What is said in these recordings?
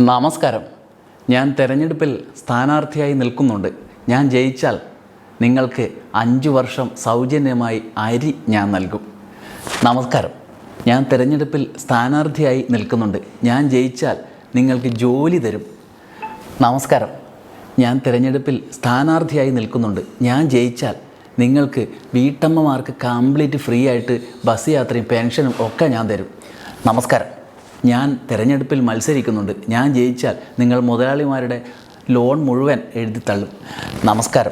നമസ്കാരം. ഞാൻ തെരഞ്ഞെടുപ്പിൽ സ്ഥാനാർത്ഥിയായി നിൽക്കുന്നുണ്ട്. ഞാൻ ജയിച്ചാൽ നിങ്ങൾക്ക് അഞ്ച് വർഷം സൗജന്യമായി അരി ഞാൻ നൽകും. നമസ്കാരം. ഞാൻ തെരഞ്ഞെടുപ്പിൽ സ്ഥാനാർത്ഥിയായി നിൽക്കുന്നുണ്ട്. ഞാൻ ജയിച്ചാൽ നിങ്ങൾക്ക് ജോലി തരും. നമസ്കാരം. ഞാൻ തിരഞ്ഞെടുപ്പിൽ സ്ഥാനാർത്ഥിയായി നിൽക്കുന്നുണ്ട്. ഞാൻ ജയിച്ചാൽ നിങ്ങൾക്ക് വീട്ടമ്മമാർക്ക് കംപ്ലീറ്റ് ഫ്രീ ആയിട്ട് ബസ് യാത്രയും പെൻഷനും ഒക്കെ ഞാൻ തരും. നമസ്കാരം. ഞാൻ തിരഞ്ഞെടുപ്പിൽ മത്സരിക്കുന്നുണ്ട്. ഞാൻ ജയിച്ചാൽ നിങ്ങൾ മുതലാളിമാരുടെ ലോൺ മുഴുവൻ എഴുതിത്തള്ളും നമസ്കാരം.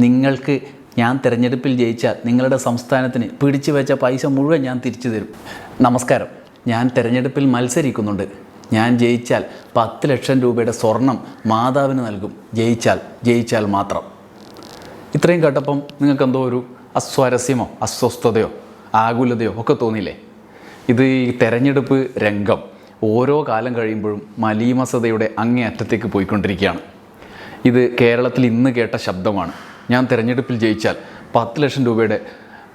നിങ്ങൾക്ക് ഞാൻ തിരഞ്ഞെടുപ്പിൽ ജയിച്ചാൽ നിങ്ങളുടെ സംസ്ഥാനത്തിന് പിടിച്ചു വെച്ച പൈസ മുഴുവൻ ഞാൻ തിരിച്ചു തരും. നമസ്കാരം. ഞാൻ തിരഞ്ഞെടുപ്പിൽ മത്സരിക്കുന്നുണ്ട്. ഞാൻ ജയിച്ചാൽ പത്ത് ലക്ഷം രൂപയുടെ സ്വർണം മാതാവിന് നൽകും. ജയിച്ചാൽ ജയിച്ചാൽ മാത്രം. ഇത്രയും കേട്ടപ്പം നിങ്ങൾക്ക് എന്തോ ഒരു അസ്വാരസ്യമോ അസ്വസ്ഥതയോ ആകുലതയോ ഒക്കെ തോന്നിയില്ലേ? ഇത് ഈ തെരഞ്ഞെടുപ്പ് രംഗം ഓരോ കാലം കഴിയുമ്പോഴും മലീമസതയുടെ അങ്ങേ അറ്റത്തേക്ക് പോയിക്കൊണ്ടിരിക്കുകയാണ്. ഇത് കേരളത്തിൽ ഇന്ന് കേട്ട ശബ്ദമാണ്. ഞാൻ തിരഞ്ഞെടുപ്പിൽ ജയിച്ചാൽ പത്ത് ലക്ഷം രൂപയുടെ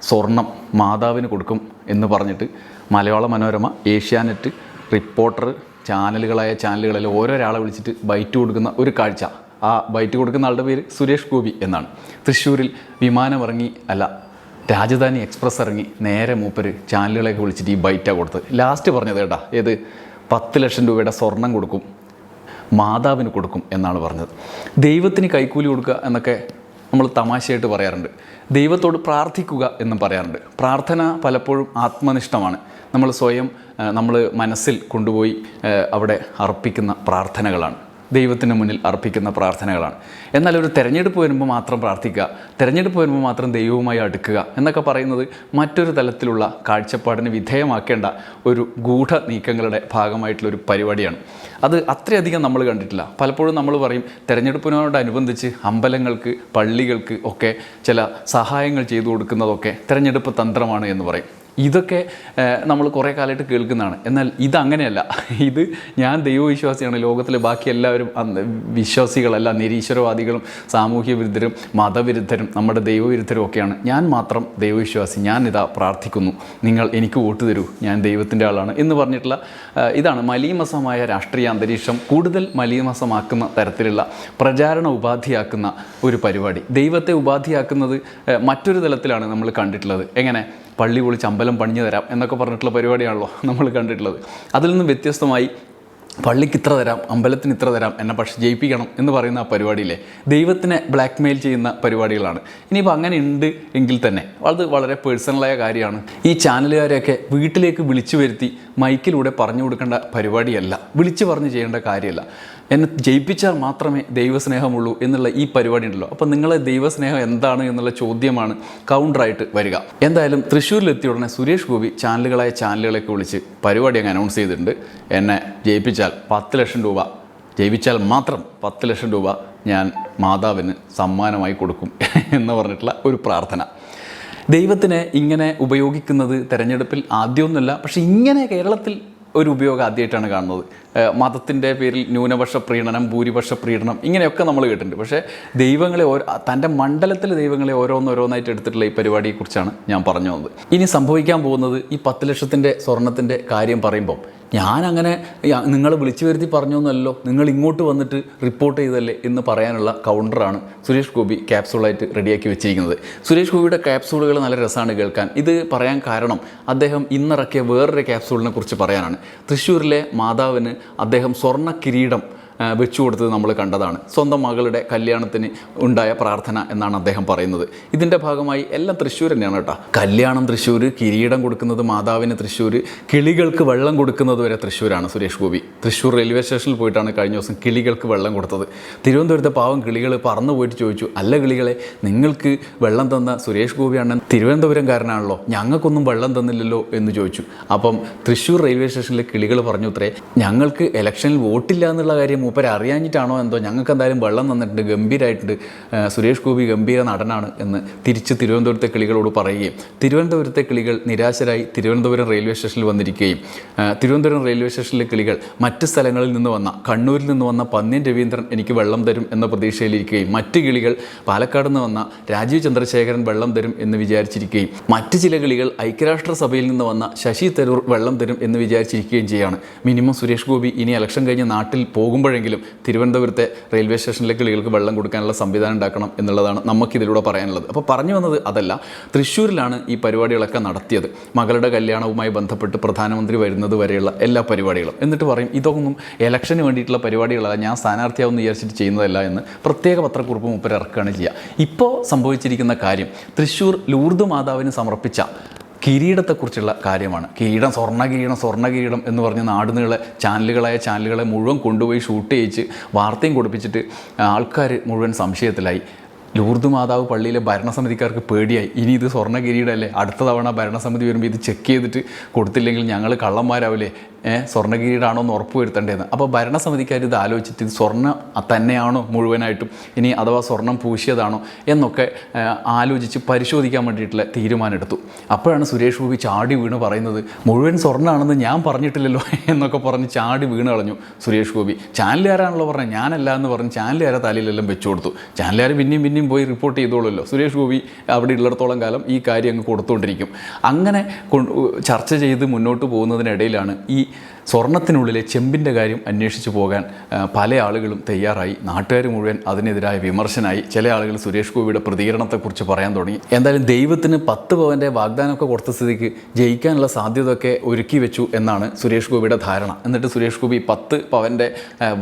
സ്വർണം മാതാവിന് കൊടുക്കും എന്ന് പറഞ്ഞിട്ട് മലയാള മനോരമ ഏഷ്യാനെറ്റ് റിപ്പോർട്ടർ ചാനലുകളായ ചാനലുകളിൽ ഓരോരാളെ വിളിച്ചിട്ട് ബൈറ്റ് കൊടുക്കുന്ന ഒരു കാഴ്ച. ആ ബൈറ്റ് കൊടുക്കുന്ന ആളുടെ പേര് സുരേഷ് ഗോപി എന്നാണ്. തൃശ്ശൂരിൽ വിമാനമിറങ്ങി അല്ല രാജധാനി എക്സ്പ്രസ് ഇറങ്ങി നേരെ മൂപ്പര് ചാനലുകളൊക്കെ വിളിച്ചിട്ട് ഈ ബൈറ്റാണ് കൊടുത്തത്. ലാസ്റ്റ് പറഞ്ഞത് കേട്ടാ ഏത്? പത്ത് ലക്ഷം രൂപയുടെ സ്വർണം കൊടുക്കും മാതാവിന് കൊടുക്കും എന്നാണ് പറഞ്ഞത്. ദൈവത്തിന് കൈക്കൂലി കൊടുക്കുക എന്നൊക്കെ നമ്മൾ തമാശയായിട്ട് പറയാറുണ്ട്. ദൈവത്തോട് പ്രാർത്ഥിക്കുക എന്നും പറയാറുണ്ട്. പ്രാർത്ഥന പലപ്പോഴും ആത്മനിഷ്ഠമാണ്. നമ്മൾ സ്വയം നമ്മൾ മനസ്സിൽ കൊണ്ടുപോയി അവിടെ അർപ്പിക്കുന്ന പ്രാർത്ഥനകളാണ്. ദൈവത്തിന് മുന്നിൽ അർപ്പിക്കുന്ന പ്രാർത്ഥനകളാണ്. എന്നാൽ ഒരു തെരഞ്ഞെടുപ്പ് വരുമ്പോൾ മാത്രം പ്രാർത്ഥിക്കുക തെരഞ്ഞെടുപ്പ് വരുമ്പോൾ മാത്രം ദൈവവുമായി അടുക്കുക എന്നൊക്കെ പറയുന്നത് മറ്റൊരു തലത്തിലുള്ള കാഴ്ചപ്പാടിന് വിധേയമാക്കേണ്ട ഒരു ഗൂഢ നീക്കങ്ങളുടെ ഭാഗമായിട്ടുള്ള ഒരു പരിപാടിയാണ്. അത് അത്രയധികം നമ്മൾ കണ്ടിട്ടില്ല. പലപ്പോഴും നമ്മൾ പറയും തെരഞ്ഞെടുപ്പിനോടനുബന്ധിച്ച് അമ്പലങ്ങൾക്ക് പള്ളികൾക്ക് ഒക്കെ ചില സഹായങ്ങൾ ചെയ്തു കൊടുക്കുന്നതൊക്കെ തെരഞ്ഞെടുപ്പ് തന്ത്രമാണ് എന്ന് പറയും. ഇതൊക്കെ നമ്മൾ കുറേ കാലമായിട്ട് കേൾക്കുന്നതാണ്. എന്നാൽ ഇതങ്ങനെയല്ല. ഇത് ഞാൻ ദൈവവിശ്വാസിയാണ്. ലോകത്തിലെ ബാക്കി എല്ലാവരും വിശ്വാസികളല്ല നിരീശ്വരവാദികളും സാമൂഹ്യ വിരുദ്ധരും മതവിരുദ്ധരും നമ്മുടെ ദൈവവിരുദ്ധരും ഒക്കെയാണ്. ഞാൻ മാത്രം ദൈവവിശ്വാസി. ഞാൻ ഇതാ പ്രാർത്ഥിക്കുന്നു. നിങ്ങൾ എനിക്ക് വോട്ട് തരൂ. ഞാൻ ദൈവത്തിന്റെ ആളാണ് എന്ന് പറഞ്ഞിട്ടുള്ള ഇതാണ് മലീമസമായ രാഷ്ട്രീയ അന്തരീക്ഷം കൂടുതൽ മലീമസമാക്കുന്ന തരത്തിലുള്ള പ്രചാരണ ഉപാധിയാക്കുന്ന ഒരു പരിപാടി. ദൈവത്തെ ഉപാധിയാക്കുന്നത് മറ്റൊരു തലത്തിലാണ് നമ്മൾ കണ്ടിട്ടുള്ളത്. എങ്ങനെ? പള്ളി പൊളിച്ച് അമ്പലം പണിഞ്ഞു തരാം എന്നൊക്കെ പറഞ്ഞിട്ടുള്ള പരിപാടിയാണല്ലോ നമ്മൾ കണ്ടിട്ടുള്ളത്. അതിൽ നിന്നും വ്യത്യസ്തമായി പള്ളിക്ക് ഇത്ര തരാം അമ്പലത്തിന് ഇത്ര തരാം എന്നെ പക്ഷെ ജയിപ്പിക്കണം എന്ന് പറയുന്ന ആ പരിപാടിയിലെ ദൈവത്തിനെ ബ്ലാക്ക് മെയിൽ ചെയ്യുന്ന പരിപാടികളാണ്. ഇനിയിപ്പോൾ അങ്ങനെ ഉണ്ട് എങ്കിൽ തന്നെ അത് വളരെ പേഴ്സണലായ കാര്യമാണ്. ഈ ചാനലുകാരെയൊക്കെ വീട്ടിലേക്ക് വിളിച്ചു വരുത്തി മൈക്കിലൂടെ പറഞ്ഞു കൊടുക്കേണ്ട പരിപാടിയല്ല വിളിച്ചു പറഞ്ഞ് ചെയ്യേണ്ട കാര്യമല്ല. എന്നെ ജയിപ്പിച്ചാൽ മാത്രമേ ദൈവസ്നേഹമുള്ളൂ എന്നുള്ള ഈ പരിപാടി ഉണ്ടല്ലോ. അപ്പോൾ നിങ്ങളെ ദൈവസ്നേഹം എന്താണ് എന്നുള്ള ചോദ്യമാണ് കൗണ്ടറായിട്ട് വരിക. എന്തായാലും തൃശ്ശൂരിലെത്തിയ ഉടനെ സുരേഷ് ഗോപി ചാനലുകളായ ചാനലുകളൊക്കെ വിളിച്ച് പരിപാടി അങ്ങ് അനൗൺസ് ചെയ്തിട്ടുണ്ട്. എന്നെ ജയിപ്പിച്ചാൽ പത്ത് ലക്ഷം രൂപ ജയിപ്പിച്ചാൽ മാത്രം പത്ത് ലക്ഷം രൂപ ഞാൻ മാതാവിന് സമ്മാനമായി കൊടുക്കും എന്ന് പറഞ്ഞിട്ടുള്ള ഒരു പ്രാർത്ഥന. ദൈവത്തിനെ ഇങ്ങനെ ഉപയോഗിക്കുന്നത് തെരഞ്ഞെടുപ്പിൽ ആദ്യമൊന്നുമല്ല പക്ഷേ ഇങ്ങനെ കേരളത്തിൽ ഒരു ഉപയോഗം ആദ്യമായിട്ടാണ് കാണുന്നത്. മതത്തിന്റെ പേരിൽ ന്യൂനപക്ഷ പ്രീണനം ഭൂരിപക്ഷ പ്രീണനം ഇങ്ങനെയൊക്കെ നമ്മൾ കേട്ടിട്ടുണ്ട്. പക്ഷേ ദൈവങ്ങളെ ഓരോ തന്റെ മണ്ഡലത്തിലെ ദൈവങ്ങളെ ഓരോന്നോരോന്നായിട്ട് എടുത്തിട്ടുള്ള ഈ പരിപാടിയെക്കുറിച്ചാണ് ഞാൻ പറഞ്ഞു വന്നത് ഇനി സംഭവിക്കാൻ പോകുന്നത് ഈ പത്ത് ലക്ഷത്തിന്റെ സ്വർണത്തിന്റെ കാര്യം പറയുമ്പോൾ ഞാൻ അങ്ങനെ നിങ്ങൾ വിളിച്ചു വരുത്തി പറഞ്ഞോന്നല്ലോ നിങ്ങൾ ഇങ്ങോട്ട് വന്നിട്ട് റിപ്പോർട്ട് ചെയ്തല്ലേ എന്ന് പറയാനുള്ള കൗണ്ടറാണ് സുരേഷ് ഗോപി ക്യാപ്സൂളായിട്ട് റെഡിയാക്കി വെച്ചിരിക്കുന്നത്. സുരേഷ് ഗോപിയുടെ ക്യാപ്സൂളുകൾ നല്ല രസമാണ് കേൾക്കാൻ. ഇത് പറയാൻ കാരണം അദ്ദേഹം ഇന്നിറക്കിയ വേറൊരു ക്യാപ്സൂളിനെ കുറിച്ച് പറയാനാണ്. തൃശ്ശൂരിലെ മാതാവിന് അദ്ദേഹം സ്വർണ കിരീടം വെച്ചു കൊടുത്തത് നമ്മൾ കണ്ടതാണ്. സ്വന്തം മകളുടെ കല്യാണത്തിന് ഉണ്ടായ പ്രാർത്ഥന എന്നാണ് അദ്ദേഹം പറയുന്നത്. ഇതിന്റെ ഭാഗമായി എല്ലാം തൃശ്ശൂർ തന്നെയാണ് കേട്ടോ. കല്യാണം തൃശ്ശൂർ കിരീടം കൊടുക്കുന്നത് മാതാവിന് തൃശ്ശൂർ കിളികൾക്ക് വെള്ളം കൊടുക്കുന്നത് വരെ തൃശ്ശൂരാണ് സുരേഷ് ഗോപി. തൃശ്ശൂർ റെയിൽവേ സ്റ്റേഷനിൽ പോയിട്ടാണ് കഴിഞ്ഞ ദിവസം കിളികൾക്ക് വെള്ളം കൊടുത്തത്. തിരുവനന്തപുരത്തെ പാവം കിളികൾ പറന്നു പോയിട്ട് ചോദിച്ചു അല്ല കിളികളെ നിങ്ങൾക്ക് വെള്ളം തന്ന സുരേഷ് ഗോപിയാണ് തിരുവനന്തപുരംകാരനാണല്ലോ ഞങ്ങൾക്കൊന്നും വെള്ളം തന്നില്ലല്ലോ? എന്ന് ചോദിച്ചു. അപ്പം തൃശ്ശൂർ റെയിൽവേ സ്റ്റേഷനിലെ കിളികൾ പറഞ്ഞു ഇത്രേ ഞങ്ങൾക്ക് ഇലക്ഷനിൽ വോട്ടില്ല എന്നുള്ള കാര്യം മൂപ്പരെ അറിയാഞ്ഞിട്ടാണോ എന്തോ? ഞങ്ങൾക്ക് എന്തായാലും വെള്ളം തന്നിട്ടുണ്ട്. ഗംഭീരമായിട്ടുണ്ട് സുരേഷ് ഗോപി ഗംഭീര നടനാണ് എന്ന് തിരിച്ച് തിരുവനന്തപുരത്തെ കിളികളോട് പറയുകയും തിരുവനന്തപുരത്തെ കിളികൾ നിരാശരായി തിരുവനന്തപുരം റെയിൽവേ സ്റ്റേഷനിൽ വന്നിരിക്കുകയും തിരുവനന്തപുരം റെയിൽവേ സ്റ്റേഷനിലെ കിളികൾ മറ്റ് സ്ഥലങ്ങളിൽ നിന്ന് വന്ന കണ്ണൂരിൽ നിന്ന് വന്ന പന്ന്യൻ രവീന്ദ്രൻ എനിക്ക് വെള്ളം തരും എന്ന പ്രതീക്ഷയിലിരിക്കുകയും മറ്റ് കിളികൾ പാലക്കാട് നിന്ന് വന്ന രാജീവ് ചന്ദ്രശേഖരൻ വെള്ളം തരും എന്ന് വിചാരിച്ചിരിക്കുകയും മറ്റ് ചില കിളികൾ ഐക്യരാഷ്ട്രസഭയിൽ നിന്ന് വന്ന ശശി തരൂർ വെള്ളം തരും എന്ന് വിചാരിച്ചിരിക്കുകയും ചെയ്യുകയാണ് മിനിമം സുരേഷ് ഗോപി ഇനി ഇലക്ഷൻ കഴിഞ്ഞ് നാട്ടിൽ പോകുമ്പോഴെങ്കിലും തിരുവനന്തപുരത്തെ റെയിൽവേ സ്റ്റേഷനിലെ കിളികൾക്ക് വെള്ളം കൊടുക്കാനുള്ള സംവിധാനം ഉണ്ടാക്കണം എന്നുള്ളതാണ് നമുക്കിതിലൂടെ പറയാനുള്ളത്. അപ്പോൾ പറഞ്ഞു വന്നത് അതല്ല തൃശ്ശൂരിലാണ് ഈ പരിപാടികളൊക്കെ നടത്തിയത്. മകളുടെ കല്യാണവുമായി ബന്ധപ്പെട്ട് പ്രധാനമന്ത്രി വരുന്നത് വരെയുള്ള എല്ലാ പരിപാടികളും. എന്നിട്ട് പറയും ഇതൊന്നും ഇലക്ഷന് വേണ്ടിയിട്ടുള്ള പരിപാടികളല്ല ഞാൻ സ്ഥാനാർത്ഥിയാവുമെന്ന് വിചാരിച്ചിട്ട് ചെയ്യുന്നതല്ല എന്ന് പ്രത്യേക പത്രക്കുറിപ്പ് ഇറക്കുകയാണ് ചെയ്യുക. ഇപ്പോൾ സംഭവിച്ചിരിക്കുന്ന കാര്യം തൃശ്ശൂർ ലൂർദ് മാതാവിന് സമർപ്പിച്ച കിരീടത്തെക്കുറിച്ചുള്ള കാര്യമാണ്. കിരീടം സ്വർണ കിരീടം സ്വർണ കിരീടം എന്ന് പറഞ്ഞ് നാടുനീളെ ചാനലുകളായ ചാനലുകളെ മുഴുവൻ കൊണ്ടുപോയി ഷൂട്ട് ചെയ്യിച്ച് വാർത്തയും കൊടുപ്പിച്ചിട്ട് ആൾക്കാർ മുഴുവൻ സംശയത്തിലായി. ലൂർദ് മാതാവ് പള്ളിയിലെ ഭരണസമിതിക്കാർക്ക് പേടിയായി. ഇനി ഇത് സ്വർണ കിരീടമല്ലേ അടുത്ത തവണ ഭരണസമിതി വരുമ്പോൾ ഇത് ചെക്ക് ചെയ്തിട്ട് കൊടുത്തില്ലെങ്കിൽ ഞങ്ങൾ കള്ളന്മാരാവില്ലേ സ്വർണ കിരീടമാണോ എന്ന് ഉറപ്പ് വരുത്തേണ്ടതെന്ന്. അപ്പോൾ ഭരണസമിതിക്കാർ ഇത് ആലോചിച്ചിട്ട് സ്വർണം തന്നെയാണോ മുഴുവനായിട്ടും ഇനി അഥവാ സ്വർണം പൂശിയതാണോ എന്നൊക്കെ ആലോചിച്ച് പരിശോധിക്കാൻ വേണ്ടിയിട്ടുള്ള തീരുമാനം എടുത്തു അപ്പോഴാണ് സുരേഷ് ഗോപി ചാടി വീണ് പറയുന്നത് മുഴുവൻ സ്വർണമാണെന്ന് ഞാൻ പറഞ്ഞിട്ടില്ലല്ലോ എന്നൊക്കെ പറഞ്ഞ് ചാടി വീണ് കളഞ്ഞു സുരേഷ് ഗോപി. ചാനലുകാരാണല്ലോ പറഞ്ഞത് ഞാനല്ല എന്ന് പറഞ്ഞ് ചാനലുകാരെ തലയിലെല്ലാം വെച്ചു കൊടുത്തു. ചാനലുകാർ പിന്നെയും പിന്നെയും പോയി റിപ്പോർട്ട് ചെയ്തോളുമല്ലോ. സുരേഷ് ഗോപി അവിടെ ഉള്ളിടത്തോളം കാലം ഈ കാര്യം അങ്ങ് കൊടുത്തുകൊണ്ടിരിക്കും. അങ്ങനെ ചർച്ച ചെയ്ത് മുന്നോട്ട് പോകുന്നതിനിടയിലാണ് ഈ സ്വർണത്തിനുള്ളിലെ ചെമ്പിന്റെ കാര്യം അന്വേഷിച്ചു പോകാൻ പല ആളുകളും തയ്യാറായി. നാട്ടുകാർ മുഴുവൻ അതിനെതിരായ വിമർശനായി. ചില ആളുകൾ സുരേഷ് ഗോപിയുടെ പ്രതികരണത്തെക്കുറിച്ച് പറയാൻ തുടങ്ങി. എന്തായാലും ദൈവത്തിന് പത്ത് പവന്റെ വാഗ്ദാനമൊക്കെ കൊടുത്ത സ്ഥിതിക്ക് ജയിക്കാനുള്ള സാധ്യതയൊക്കെ ഒരുക്കി വെച്ചു എന്നാണ് സുരേഷ് ഗോപിയുടെ ധാരണ. എന്നിട്ട് സുരേഷ് ഗോപി പത്ത് പവന്റെ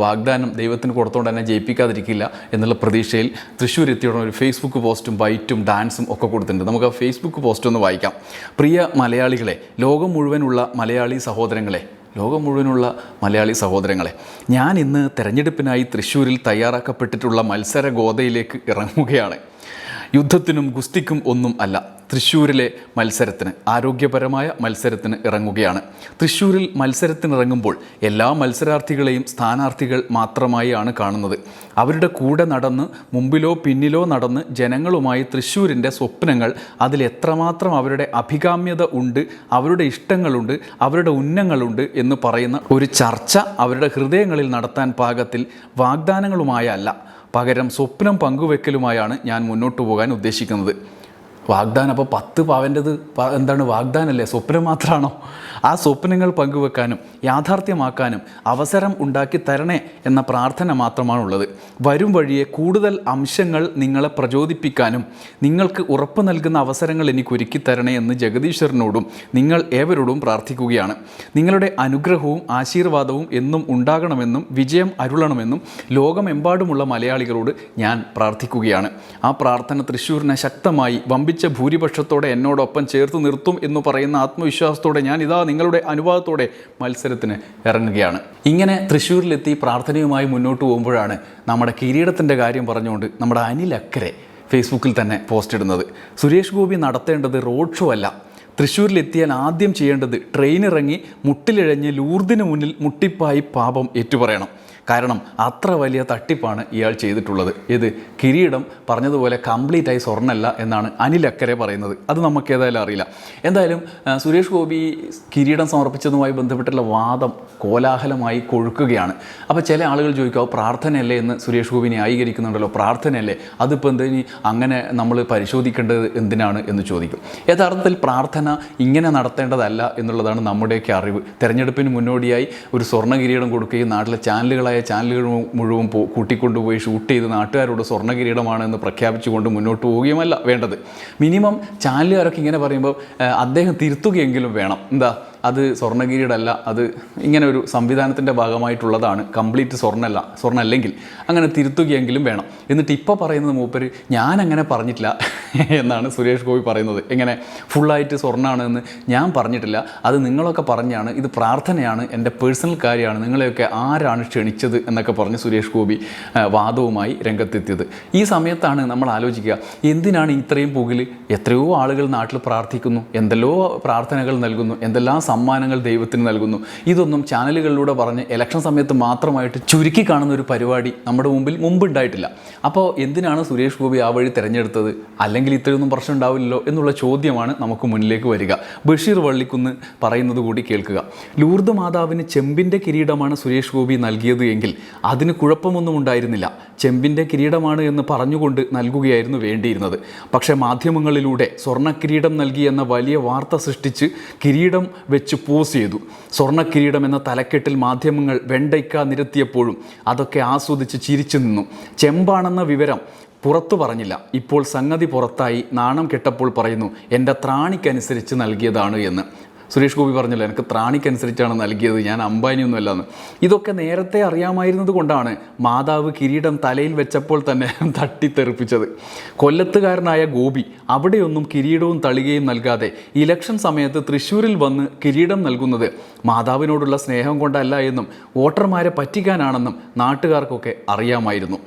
വാഗ്ദാനം ദൈവത്തിന് കൊടുത്തുകൊണ്ട് തന്നെ ജയിപ്പിക്കാതിരിക്കില്ല എന്നുള്ള പ്രതീക്ഷയിൽ തൃശ്ശൂർ എത്തിയുടനെ ഒരു ഫേസ്ബുക്ക് പോസ്റ്റും ബൈറ്റും ഡാൻസും ഒക്കെ കൊടുത്തിട്ടുണ്ട്. നമുക്ക് ആ ഫേസ്ബുക്ക് പോസ്റ്റ് ഒന്ന് വായിക്കാം. പ്രിയ മലയാളികളെ ലോകം മുഴുവനുള്ള മലയാളി സഹോദരങ്ങളെ ലോകം മുഴുവനുള്ള മലയാളി സഹോദരങ്ങളെ ഞാൻ ഇന്ന് തെരഞ്ഞെടുപ്പിനായി തൃശ്ശൂരിൽ തയ്യാറാക്കപ്പെട്ടിട്ടുള്ള മത്സര ഗോതയിലേക്ക് ഇറങ്ങുകയാണ്. യുദ്ധത്തിനും ഗുസ്തിക്കും ഒന്നും അല്ല. തൃശ്ശൂരിലെ മത്സരത്തിന് ആരോഗ്യപരമായ മത്സരത്തിന് ഇറങ്ങുകയാണ്. തൃശ്ശൂരിൽ മത്സരത്തിനിറങ്ങുമ്പോൾ എല്ലാ മത്സരാർത്ഥികളെയും സ്ഥാനാർത്ഥികൾ മാത്രമായാണ് കാണുന്നത്. അവരുടെ കൂടെ നടന്ന് മുമ്പിലോ പിന്നിലോ നടന്ന് ജനങ്ങളുമായി തൃശ്ശൂരിന്റെ സ്വപ്നങ്ങൾ അതിലെത്രമാത്രം അവരുടെ അഭികാമ്യത ഉണ്ട് അവരുടെ ഇഷ്ടങ്ങളുണ്ട് അവരുടെ ഉന്നങ്ങളുണ്ട് എന്ന് പറയുന്ന ഒരു ചർച്ച അവരുടെ ഹൃദയങ്ങളിൽ നടത്താൻ പാകത്തിൽ വാഗ്ദാനങ്ങളുമായല്ല. പകരം സ്വപ്നം പങ്കുവെക്കലുമായാണ് ഞാൻ മുന്നോട്ട് പോകാൻ ഉദ്ദേശിക്കുന്നത്. വാഗ്ദാനം അപ്പോൾ പത്ത് പവന്റെത് എന്താണ് വാഗ്ദാനല്ലേ? സ്വപ്നം മാത്രമാണോ ആ സ്വപ്നങ്ങൾ പങ്കുവെക്കാനും യാഥാർത്ഥ്യമാക്കാനും അവസരം ഉണ്ടാക്കി തരണേ എന്ന പ്രാർത്ഥന മാത്രമാണുള്ളത്. വരും വഴിയെ കൂടുതൽ അംശങ്ങൾ നിങ്ങളെ പ്രചോദിപ്പിക്കാനും നിങ്ങൾക്ക് ഉറപ്പ് നൽകുന്ന അവസരങ്ങൾ എനിക്ക് ഒരുക്കി തരണേ എന്ന് ജഗദീശ്വരനോടും നിങ്ങൾ ഏവരോടും പ്രാർത്ഥിക്കുകയാണ്. നിങ്ങളുടെ അനുഗ്രഹവും ആശീർവാദവും എന്നും ഉണ്ടാകണമെന്നും വിജയം അരുളണമെന്നും ലോകമെമ്പാടുമുള്ള മലയാളികളോട് ഞാൻ പ്രാർത്ഥിക്കുകയാണ്. ആ പ്രാർത്ഥന തൃശ്ശൂരിനെ ശക്തമായി വമ്പിച്ച ഭൂരിപക്ഷത്തോടെ എന്നോടൊപ്പം ചേർത്ത് നിർത്തും എന്ന് പറയുന്ന ആത്മവിശ്വാസത്തോടെ ഞാൻ ഇതാ നിങ്ങളുടെ അനുവാദത്തോടെ മത്സരത്തിന് ഇറങ്ങുകയാണ്. ഇങ്ങനെ തൃശ്ശൂരിലെത്തി പ്രാർത്ഥനയുമായി മുന്നോട്ട് പോകുമ്പോഴാണ് നമ്മുടെ കിരീടത്തിന്റെ കാര്യം പറഞ്ഞുകൊണ്ട് നമ്മുടെ അനിൽ അക്കരെ ഫേസ്ബുക്കിൽ തന്നെ പോസ്റ്റ് ഇടുന്നത്. സുരേഷ് ഗോപി നടത്തേണ്ടത് റോഡ് ഷോ അല്ല. തൃശ്ശൂരിലെത്തിയാൽ ആദ്യം ചെയ്യേണ്ടത് ട്രെയിൻ ഇറങ്ങി മുട്ടിലിഴഞ്ഞ് ലൂർദിന് മുന്നിൽ മുട്ടിപ്പായി പാപം ഏറ്റുപറയണം. കാരണം അത്ര വലിയ തട്ടിപ്പാണ് ഇയാൾ ചെയ്തിട്ടുള്ളത്. ഇത് കിരീടം പറഞ്ഞതുപോലെ കംപ്ലീറ്റ് ആയി സ്വർണമല്ല എന്നാണ് അനിൽ അക്കരെ പറയുന്നത്. അത് നമുക്ക് ഏതായാലും അറിയില്ല. എന്തായാലും സുരേഷ് ഗോപി കിരീടം സമർപ്പിച്ചതുമായി ബന്ധപ്പെട്ടുള്ള വാദം കോലാഹലമായി കൊഴുക്കുകയാണ്. അപ്പോൾ ചില ആളുകൾ ചോദിക്കുക പ്രാർത്ഥനയല്ലേ എന്ന് സുരേഷ് ഗോപി ന്യായീകരിക്കുന്നുണ്ടല്ലോ? പ്രാർത്ഥനയല്ലേ? അതിപ്പോൾ എന്തിനി അങ്ങനെ നമ്മൾ പരിശോധിക്കേണ്ടത് എന്തിനാണ്? എന്ന് ചോദിക്കും. യഥാർത്ഥത്തിൽ പ്രാർത്ഥന ഇങ്ങനെ നടത്തേണ്ടതല്ല എന്നുള്ളതാണ് നമ്മുടെയൊക്കെ അറിവ്. തെരഞ്ഞെടുപ്പിന് മുന്നോടിയായി ഒരു സ്വർണ കിരീടം കൊടുക്കുകയും നാട്ടിലെ ചാനലുകളായ ചാനലുകൾ മുഴുവൻ പോ കൂട്ടിക്കൊണ്ടുപോയി ഷൂട്ട് ചെയ്ത് നാട്ടുകാരോട് സ്വർണ കിരീടമാണ് എന്ന് പ്രഖ്യാപിച്ചുകൊണ്ട് മുന്നോട്ട് പോവുകയുമല്ല വേണ്ടത്. മിനിമം ചാനലുകാരൊക്കെ ഇങ്ങനെ പറയുമ്പോൾ അദ്ദേഹം തിരുത്തുകയെങ്കിലും വേണം. എന്താ? അത് സ്വർണഗിരിയുടെയല്ല അത് ഇങ്ങനെ ഒരു സംവിധാനത്തിന്റെ ഭാഗമായിട്ടുള്ളതാണ്. കംപ്ലീറ്റ് സ്വർണമല്ല സ്വർണ അല്ലെങ്കിൽ അങ്ങനെ തിരുത്തുകയെങ്കിലും വേണം. എന്നിട്ട് ഇപ്പോൾ പറയുന്നത് മൂപ്പര് ഞാൻ അങ്ങനെ പറഞ്ഞിട്ടില്ല എന്നാണ് സുരേഷ് ഗോപി പറയുന്നത്. എങ്ങനെ? ഫുള്ളായിട്ട് സ്വർണമാണ് എന്ന് ഞാൻ പറഞ്ഞിട്ടില്ല. അത് നിങ്ങളൊക്കെ പറഞ്ഞാണ്. ഇത് പ്രാർത്ഥനയാണ്. എന്റെ പേഴ്സണൽ കാര്യമാണ്. നിങ്ങളെയൊക്കെ ആരാണ് ക്ഷണിച്ചത്? എന്നൊക്കെ പറഞ്ഞ് സുരേഷ് ഗോപി വാദവുമായി രംഗത്തെത്തിയത്. ഈ സമയത്താണ് നമ്മൾ ആലോചിക്കുക എന്തിനാണ് ഇത്രയും പുകിൽ എത്രയോ ആളുകൾ നാട്ടിൽ പ്രാർത്ഥിക്കുന്നു. എന്തെല്ലോ പ്രാർത്ഥനകൾ നൽകുന്നു. എന്തെല്ലാം സമ്മാനങ്ങൾ ദൈവത്തിന് നൽകുന്നു. ഇതൊന്നും ചാനലുകളിലൂടെ പറഞ്ഞ് ഇലക്ഷൻ സമയത്ത് മാത്രമായിട്ട് ചുരുക്കി കാണുന്ന ഒരു പരിപാടി നമ്മുടെ മുമ്പിൽ മുമ്പുണ്ടായിട്ടില്ല. അപ്പോൾ എന്തിനാണ് സുരേഷ് ഗോപി ആ വഴി തിരഞ്ഞെടുത്തത്? അല്ലെങ്കിൽ ഇത്രയൊന്നും പ്രശ്നം ഉണ്ടാവില്ലല്ലോ എന്നുള്ള ചോദ്യമാണ് നമുക്ക് മുന്നിലേക്ക് വരിക. ബഷീർ വള്ളിക്കുന്ന് പറയുന്നത് കൂടി കേൾക്കുക. ലൂർദ് മാതാവിന് ചെമ്പിന്റെ കിരീടമാണ് സുരേഷ് ഗോപി നൽകിയത് എങ്കിൽ അതിന് കുഴപ്പമൊന്നും ഉണ്ടായിരുന്നില്ല. ചെമ്പിന്റെ കിരീടമാണ് എന്ന് പറഞ്ഞുകൊണ്ട് നൽകുകയായിരുന്നു വേണ്ടിയിരുന്നത്. പക്ഷേ മാധ്യമങ്ങളിലൂടെ സ്വർണ കിരീടം നൽകി എന്ന വലിയ വാർത്ത സൃഷ്ടിച്ച് കിരീടം വെച്ച് പോസ് ചെയ്തു. സ്വർണ കിരീടം എന്ന തലക്കെട്ടിൽ മാധ്യമങ്ങൾ വെണ്ടയ്ക്ക നിരത്തിയപ്പോഴും അതൊക്കെ ആസ്വദിച്ച് ചിരിച്ചു നിന്നു. ചെമ്പാണെന്ന വിവരം പുറത്തു പറഞ്ഞില്ല. ഇപ്പോൾ സംഗതി പുറത്തായി നാണം കെട്ടപ്പോൾ പറയുന്നു എന്റെ ത്രാണിക്കനുസരിച്ച് നൽകിയതാണ് എന്ന്. സുരേഷ് ഗോപി പറഞ്ഞല്ലോ എനിക്ക് ത്രാണിക്കനുസരിച്ചാണ് നൽകിയത് ഞാൻ അംബാനിയൊന്നും എന്ന് ഇതൊക്കെ നേരത്തെ അറിയാമായിരുന്നത് കൊണ്ടാണ് മാതാവ് കിരീടം തലയിൽ വെച്ചപ്പോൾ തന്നെ തട്ടിത്തെറിപ്പിച്ചത്. കൊല്ലത്തുകാരനായ ഗോപി അവിടെയൊന്നും കിരീടവും തളികയും നൽകാതെ ഇലക്ഷൻ സമയത്ത് തൃശ്ശൂരിൽ വന്ന് കിരീടം നൽകുന്നത് മാതാവിനോടുള്ള സ്നേഹം കൊണ്ടല്ല എന്നും വോട്ടർമാരെ പറ്റിക്കാനാണെന്നും നാട്ടുകാർക്കൊക്കെ അറിയാമായിരുന്നു.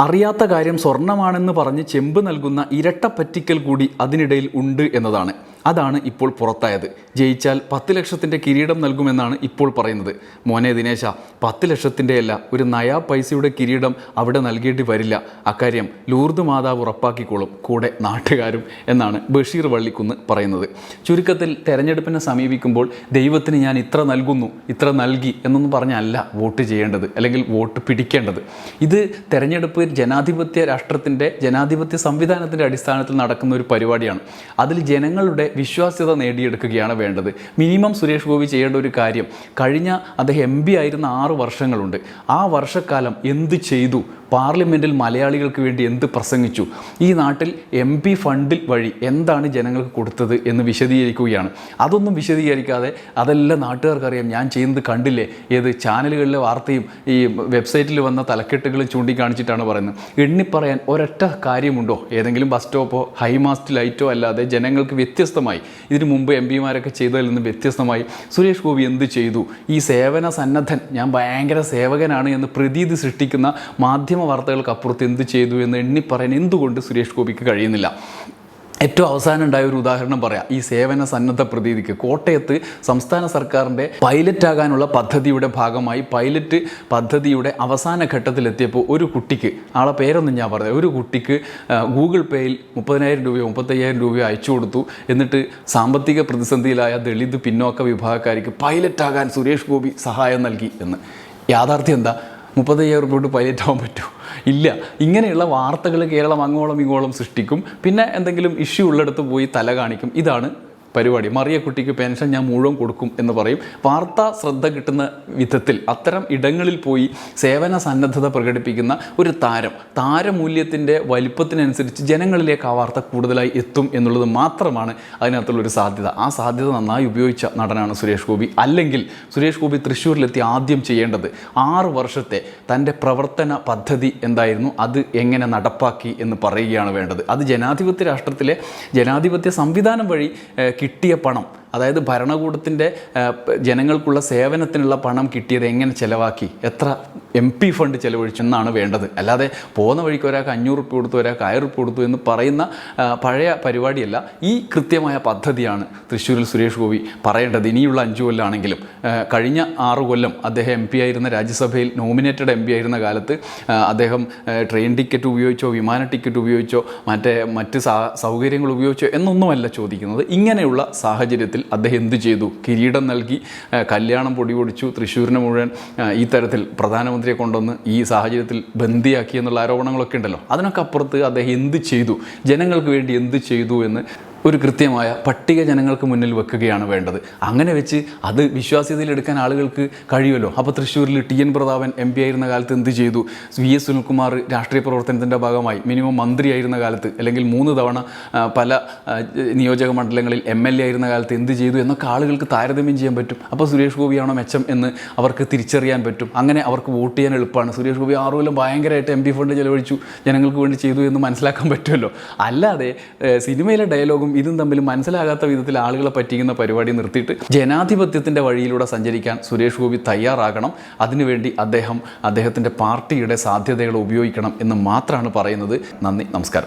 അറിയാത്ത കാര്യം സ്വർണമാണെന്ന് പറഞ്ഞ് ചെമ്പ് നൽകുന്ന ഇരട്ട പറ്റിക്കൽ കൂടി അതിനിടയിൽ ഉണ്ട് എന്നതാണ്. അതാണ് ഇപ്പോൾ പുറത്തായത്. ജയിച്ചാൽ പത്ത് ലക്ഷത്തിന്റെ കിരീടം നൽകുമെന്നാണ് ഇപ്പോൾ പറയുന്നത്. മോനെ ദിനേശ പത്ത് ലക്ഷത്തിന്റെ അല്ല ഒരു നയാ പൈസയുടെ കിരീടം അവിടെ നൽകേണ്ടി വരില്ല. അക്കാര്യം ലൂർദ് മാതാവ് ഉറപ്പാക്കിക്കോളും കൂടെ നാട്ടുകാരും എന്നാണ് ബഷീർ വള്ളിക്കുന്ന് പറയുന്നത്. ചുരുക്കത്തിൽ തെരഞ്ഞെടുപ്പിനെ സമീപിക്കുമ്പോൾ ദൈവത്തിന് ഞാൻ ഇത്ര നൽകുന്നു ഇത്ര നൽകി എന്നൊന്നും പറഞ്ഞല്ല വോട്ട് ചെയ്യേണ്ടത് അല്ലെങ്കിൽ വോട്ട് പിടിക്കേണ്ടത്. ഇത് തെരഞ്ഞെടുപ്പ് ജനാധിപത്യ രാഷ്ട്രത്തിന്റെ ജനാധിപത്യ സംവിധാനത്തിന്റെ അടിസ്ഥാനത്തിൽ നടക്കുന്ന ഒരു പരിപാടിയാണ്. അതിൽ ജനങ്ങളുടെ വിശ്വാസ്യത നേടിയെടുക്കുകയാണ് വേണ്ടത്. മിനിമം സുരേഷ് ഗോപി ചെയ്യേണ്ട ഒരു കാര്യം കഴിഞ്ഞ അദ്ദേഹം എം പി ആയിരുന്ന ആറ് വർഷങ്ങളുണ്ട്. ആ വർഷക്കാലം എന്ത് ചെയ്തു? പാർലമെന്റിൽ മലയാളികൾക്ക് വേണ്ടി എന്ത് പ്രസംഗിച്ചു? ഈ നാട്ടിൽ എം പി ഫണ്ടിൽ വഴി എന്താണ് ജനങ്ങൾക്ക് കൊടുത്തത് എന്ന് വിശദീകരിക്കുകയാണ്. അതൊന്നും വിശദീകരിക്കാതെ അതെല്ലാം നാട്ടുകാർക്കറിയാം. ഞാൻ ചെയ്യുന്നത് കണ്ടില്ലേ? ഏത് ചാനലുകളിലെ വാർത്തയും ഈ വെബ്സൈറ്റിൽ വന്ന തലക്കെട്ടുകളും ചൂണ്ടിക്കാണിച്ചിട്ടാണ് പറയുന്നത്. എണ്ണിപ്പറയാൻ ഒരൊറ്റ കാര്യമുണ്ടോ? ഏതെങ്കിലും ബസ് സ്റ്റോപ്പോ ഹൈമാസ്റ്റ് ലൈറ്റോ അല്ലാതെ ജനങ്ങൾക്ക് വ്യത്യസ്തമായി ഇതിനു മുമ്പ് എം പിമാരൊക്കെ ചെയ്തതിൽ നിന്ന് വ്യത്യസ്തമായി സുരേഷ് ഗോപി എന്ത് ചെയ്തു? ഈ സേവന സന്നദ്ധൻ ഞാൻ ഭയങ്കര സേവകനാണ് എന്ന് പ്രതീതി സൃഷ്ടിക്കുന്ന മാധ്യമ വാർത്തകൾക്ക് അപ്പുറത്ത് എന്ത് ചെയ്തു എന്ന് എണ്ണിപ്പറയാൻ എന്തുകൊണ്ട് സുരേഷ് ഗോപിക്ക് കഴിയുന്നില്ല? ഏറ്റവും അവസാനം ഉണ്ടായ ഒരു ഉദാഹരണം പറയാം. ഈ സേവന സന്നദ്ധ പ്രതീതിക്ക് കോട്ടയത്ത് സംസ്ഥാന സർക്കാരിന്റെ പൈലറ്റ് ആകാനുള്ള പദ്ധതിയുടെ ഭാഗമായി പൈലറ്റ് പദ്ധതിയുടെ അവസാന ഘട്ടത്തിലെത്തിയപ്പോൾ ഒരു കുട്ടിക്ക് ആളെ പേരൊന്നും ഞാൻ പറഞ്ഞത് ഒരു കുട്ടിക്ക് ഗൂഗിൾ പേയിൽ മുപ്പതിനായിരം രൂപയോ മുപ്പത്തയ്യായിരം രൂപയോ അയച്ചു കൊടുത്തു. എന്നിട്ട് സാമ്പത്തിക പ്രതിസന്ധിയിലായ ദളിത് പിന്നോക്ക വിഭാഗക്കാർക്ക് പൈലറ്റ് ആകാൻ സുരേഷ് ഗോപി സഹായം നൽകി എന്ന്. യാഥാർത്ഥ്യം എന്താ? മുപ്പത്തയ്യായിരം റുപ്യ കൊണ്ട് പൈലറ്റ് ആവാൻ പറ്റുമോ ഇല്ല. ഇങ്ങനെയുള്ള വാർത്തകൾ കേരളം അങ്ങോളം ഇങ്ങോളം സൃഷ്ടിക്കും. പിന്നെ എന്തെങ്കിലും ഇഷ്യൂ ഉള്ളിടത്ത് പോയി തല കാണിക്കും. ഇതാണ് പരിപാടി. മറിയക്കുട്ടിക്ക് പെൻഷൻ ഞാൻ മുഴുവൻ കൊടുക്കും എന്ന് പറയും. വാർത്താ ശ്രദ്ധ കിട്ടുന്ന വിധത്തിൽ അത്തരം ഇടങ്ങളിൽ പോയി സേവന സന്നദ്ധത പ്രകടിപ്പിക്കുന്ന ഒരു താരം താരമൂല്യത്തിന്റെ വലിപ്പത്തിനനുസരിച്ച് ജനങ്ങളിലേക്ക് ആ വാർത്ത കൂടുതലായി എത്തും എന്നുള്ളത് മാത്രമാണ് അതിനകത്തുള്ളൊരു സാധ്യത. ആ സാധ്യത നന്നായി ഉപയോഗിച്ച നടനാണ് സുരേഷ് ഗോപി. അല്ലെങ്കിൽ സുരേഷ് ഗോപി തൃശ്ശൂരിലെത്തി ആദ്യം ചെയ്യേണ്ടത് ആറ് വർഷത്തെ തന്റെ പ്രവർത്തന പദ്ധതി എന്തായിരുന്നു അത് എങ്ങനെ നടപ്പാക്കി എന്ന് പറയുകയാണ് വേണ്ടത്. അത് ജനാധിപത്യ രാഷ്ട്രത്തിലെ ജനാധിപത്യ സംവിധാനം വഴി കിട്ടിയ പണം അതായത് ഭരണകൂടത്തിന്റെ ജനങ്ങൾക്കുള്ള സേവനത്തിനുള്ള പണം കിട്ടിയത് എങ്ങനെ ചിലവാക്കി? എത്ര എം പി ഫണ്ട് ചെലവഴിച്ചു എന്നാണ് വേണ്ടത്. അല്ലാതെ പോകുന്ന വഴിക്ക് ഒരാൾക്ക് അഞ്ഞൂറ് റുപ്യ കൊടുത്തു ഒരാൾക്ക് ആയിരം റുപ്യ കൊടുത്തു എന്ന് പറയുന്ന പഴയ പരിപാടിയല്ല ഈ കൃത്യമായ പദ്ധതിയാണ് തൃശ്ശൂരിൽ സുരേഷ് ഗോപി പറയേണ്ടത്. ഇനിയുള്ള അഞ്ചു കൊല്ലാണെങ്കിലും കഴിഞ്ഞ ആറു കൊല്ലം അദ്ദേഹം എം പി ആയിരുന്ന രാജ്യസഭയിൽ നോമിനേറ്റഡ് എം പി ആയിരുന്ന കാലത്ത് അദ്ദേഹം ട്രെയിൻ ടിക്കറ്റ് ഉപയോഗിച്ചോ വിമാന ടിക്കറ്റ് ഉപയോഗിച്ചോ മറ്റേ മറ്റ് സൗകര്യങ്ങൾ ഉപയോഗിച്ചോ എന്നൊന്നുമല്ല ചോദിക്കുന്നത്. ഇങ്ങനെയുള്ള സാഹചര്യത്തിൽ അദ്ദേഹം എന്ത് ചെയ്തു? കിരീടം നൽകി കല്യാണം പൊടി പൊടിച്ചു തൃശ്ശൂരിനെ മുഴുവൻ ഈ തരത്തിൽ പ്രധാനമന്ത്രിയെ കൊണ്ടുവന്ന് ഈ സാഹചര്യത്തിൽ ബന്ദിയാക്കി എന്നുള്ള ആരോപണങ്ങളൊക്കെ ഉണ്ടല്ലോ. അതിനൊക്കെ അപ്പുറത്ത് അദ്ദേഹം എന്ത് ചെയ്തു? ജനങ്ങൾക്ക് വേണ്ടി എന്ത് ചെയ്തു എന്ന് ഒരു കൃത്യമായ പട്ടിക ജനങ്ങൾക്ക് മുന്നിൽ വെക്കുകയാണ് വേണ്ടത്. അങ്ങനെ വെച്ച് അത് വിശ്വാസ്യതയിൽ എടുക്കാൻ ആളുകൾക്ക് കഴിയുമല്ലോ? അപ്പോൾ തൃശ്ശൂരിൽ T N Prathapan M P ആയിരുന്ന കാലത്ത് എന്ത് ചെയ്തു? വി എസ് സുനിൽകുമാർ രാഷ്ട്രീയ പ്രവർത്തനത്തിന്റെ ഭാഗമായി മിനിമം മന്ത്രിയായിരുന്ന കാലത്ത് അല്ലെങ്കിൽ മൂന്ന് തവണ പല നിയോജക മണ്ഡലങ്ങളിൽ എം എൽ എ ആയിരുന്ന കാലത്ത് എന്ത് ചെയ്തു എന്നൊക്കെ ആളുകൾക്ക് താരതമ്യം ചെയ്യാൻ പറ്റും. അപ്പോൾ സുരേഷ് ഗോപിയാണോ മെച്ചം എന്ന് അവർക്ക് തിരിച്ചറിയാൻ പറ്റും. അങ്ങനെ അവർക്ക് വോട്ട് ചെയ്യാൻ എളുപ്പമാണ്. സുരേഷ് ഗോപി ആറു കൊല്ലം ഭയങ്കരമായിട്ട് എം പി ഫണ്ട് ചെലവഴിച്ചു. ജനങ്ങൾക്ക് വേണ്ടി ചെയ്തു എന്ന് മനസ്സിലാക്കാൻ പറ്റുമല്ലോ? അല്ലാതെ സിനിമയിലെ ഡയലോഗും ഇതും തമ്മിൽ മനസ്സിലാകാത്ത വിധത്തിൽ ആളുകളെ പറ്റിക്കുന്ന പരിപാടി നിർത്തിയിട്ട് ജനാധിപത്യത്തിന്റെ വഴിയിലൂടെ സഞ്ചരിക്കാൻ സുരേഷ് ഗോപി തയ്യാറാകണം. അതിനുവേണ്ടി അദ്ദേഹം അദ്ദേഹത്തിന്റെ പാർട്ടിയുടെ സാധ്യതകൾ ഉപയോഗിക്കണം എന്ന് മാത്രമാണ് പറയുന്നത്. നന്ദി നമസ്കാരം.